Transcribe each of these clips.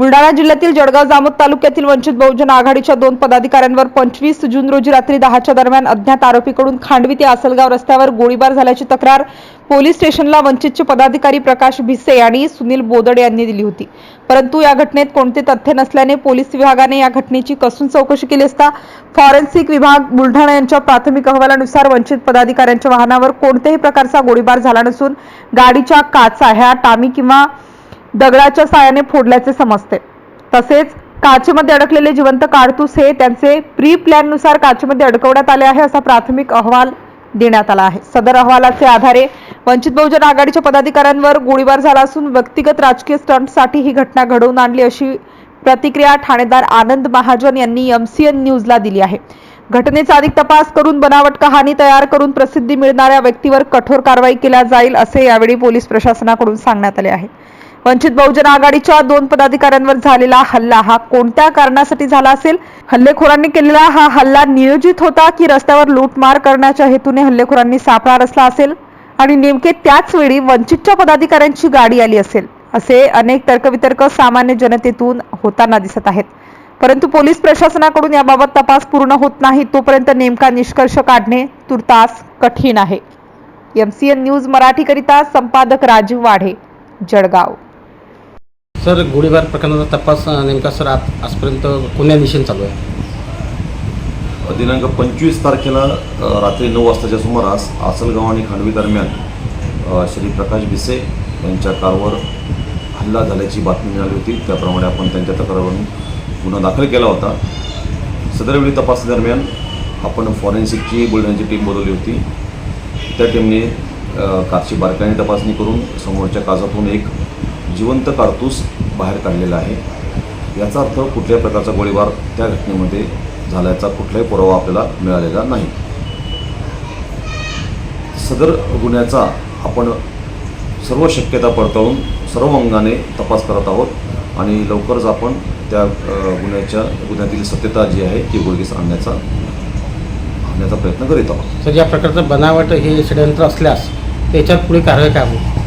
बुलढाणा जिल्ह्यातील जळगाव जामोद तालुक्यातील वंचित बहुजन आघाडीच्या दोन पदाधिकाऱ्यांवर पंचवीस जून रोजी रात्री दहाच्या दरम्यान अज्ञात आरोपीकडून खांडवी ते आसलगाव रस्त्यावर गोळीबार झाल्याची तक्रार पोलीस स्टेशनला वंचितचे पदाधिकारी प्रकाश भिसे आणि सुनील बोदड यांनी दिली होती. परंतु या घटनेत कोणते तथ्य नसल्याने पोलीस विभागाने या घटनेची कसून चौकशी केली असता फॉरेन्सिक विभाग बुलढाणा यांच्या प्राथमिक अहवालानुसार वंचित पदाधिकाऱ्यांच्या वाहनावर कोणत्याही प्रकारचा गोळीबार झाला नसून गाडीच्या काचा ह्या टामी किंवा दगडाच्या साहाय्याने फोडल्याचे समजते. तसेच काचेमध्ये अडकलेले जिवंत काडतूस हे त्यांचे प्री प्लॅननुसार काचेमध्ये अडकवण्यात आले आहे असा प्राथमिक अहवाल देण्यात आला आहे. सदर अहवालाचे आधारे वंचित बहुजन आघाडीच्या पदाधिकाऱ्यांवर गोळीबार झाला असून व्यक्तिगत राजकीय स्टंटसाठी ही घटना घडवून आणली अशी प्रतिक्रिया ठाणेदार आनंद महाजन यांनी एमसीएन न्यूजला दिली आहे. घटनेचा अधिक तपास करून बनावट कहाणी तयार करून प्रसिद्धी मिळणाऱ्या व्यक्तीवर कठोर कारवाई केल्या जाईल असे यावेळी पोलीस प्रशासनाकडून सांगण्यात आले आहे. वंचित बहुजन आघाडीच्या दोन पदाधिकाऱ्यांवर झालेला हल्ला हा कोणत्या कारणासाठी झाला असेल? हल्लेखोरांनी केलेला हा हल्ला नियोजित होता की रस्त्यावर लूटमार करण्याच्या हेतूने हल्लेखोरांनी सापळा रचला असेल? आणि नेमके त्याच वेळी वंचितच्या पदाधिकाऱ्यांची गाडी आली असेल? असे अनेक तर्कवितर्क सामान्य जनतेतून होताना दिसत आहेत. परंतु पोलीस प्रशासनाकडून याबाबत तपास पूर्ण होत नाही तोपर्यंत नेमका निष्कर्ष काढणे तुर्तास कठीण आहे. एमसीएन न्यूज मराठीकरिता संपादक राजीव वाढे जळगाव. सर गोळीबार प्रकरणाचा तपास नेमका सर आज आजपर्यंत कोण्या दिशेने चालू आहे? दिनांक पंचवीस तारखेला रात्री नऊ वाजताच्या सुमारास आसलगाव आणि खांडवी दरम्यान श्री प्रकाश भिसे यांच्या कारवर हल्ला झाल्याची बातमी मिळाली होती. त्याप्रमाणे आपण त्यांच्या तक्रारवरून गुन्हा दाखल केला होता. सदरवेळी तपासणीदरम्यान आपण फॉरेन्सिकची बुलढाण्याची टीम बोलवली होती. त्या टीमने कारची बारकाईने तपासणी करून समोरच्या काचातून एक जिवंत कारतूस बाहेर काढलेला आहे. याचा अर्थ कुठल्याही प्रकारचा गोळीबार त्या घटनेमध्ये झाल्याचा कुठलाही पुरावा आपल्याला मिळालेला नाही. सदर गुन्ह्याचा आपण सर्व शक्यता पडताळून सर्व अंगाने तपास करत आहोत आणि लवकरच आपण त्या गुन्ह्याच्या गुन्ह्यातील सत्यता जी आहे ती उघडकीस आणण्याचा आणण्याचा प्रयत्न करीत आहोत. सर या प्रकारचं बनावट हे षडयंत्र असल्यास त्याच्यात पुढे कारवाई काय होईल?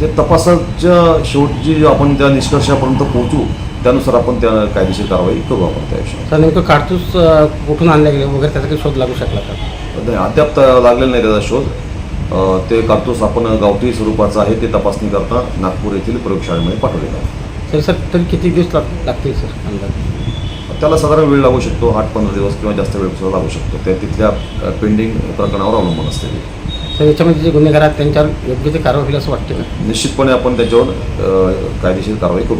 ते तपासाच्या शेवटची आपण त्या निष्कर्षापर्यंत पोहोचू त्यानुसार आपण त्या कायदेशीर कारवाई करू आपण त्या सर नेमकं काडतूस कुठून आणले गेले वगैरे त्याचा काही शोध लागू शकला का? नाही, अद्याप लागलेला नाही त्याचा शोध. ते कारतूस आपण गावठी स्वरूपाचं आहे ते तपासणी करता नागपूर येथील प्रयोगशाळेमध्ये पाठवलेलं आहे. सर सर तरी किती दिवस लाग लागतील सर अंदाज? त्याला साधारण वेळ लागू शकतो आठ पंधरा दिवस किंवा जास्त वेळ सुद्धा लागू शकतो. त्या तिथल्या पेंडिंग प्रकरणावर अवलंबून असते तर याच्यामध्ये जे गुन्हेगार आहेत त्यांच्यावर योग्य ते कारवाई होईल असं वाटतं का? निश्चितपणे आपण त्याच्यावर अ, कायदेशीर कारवाई करू.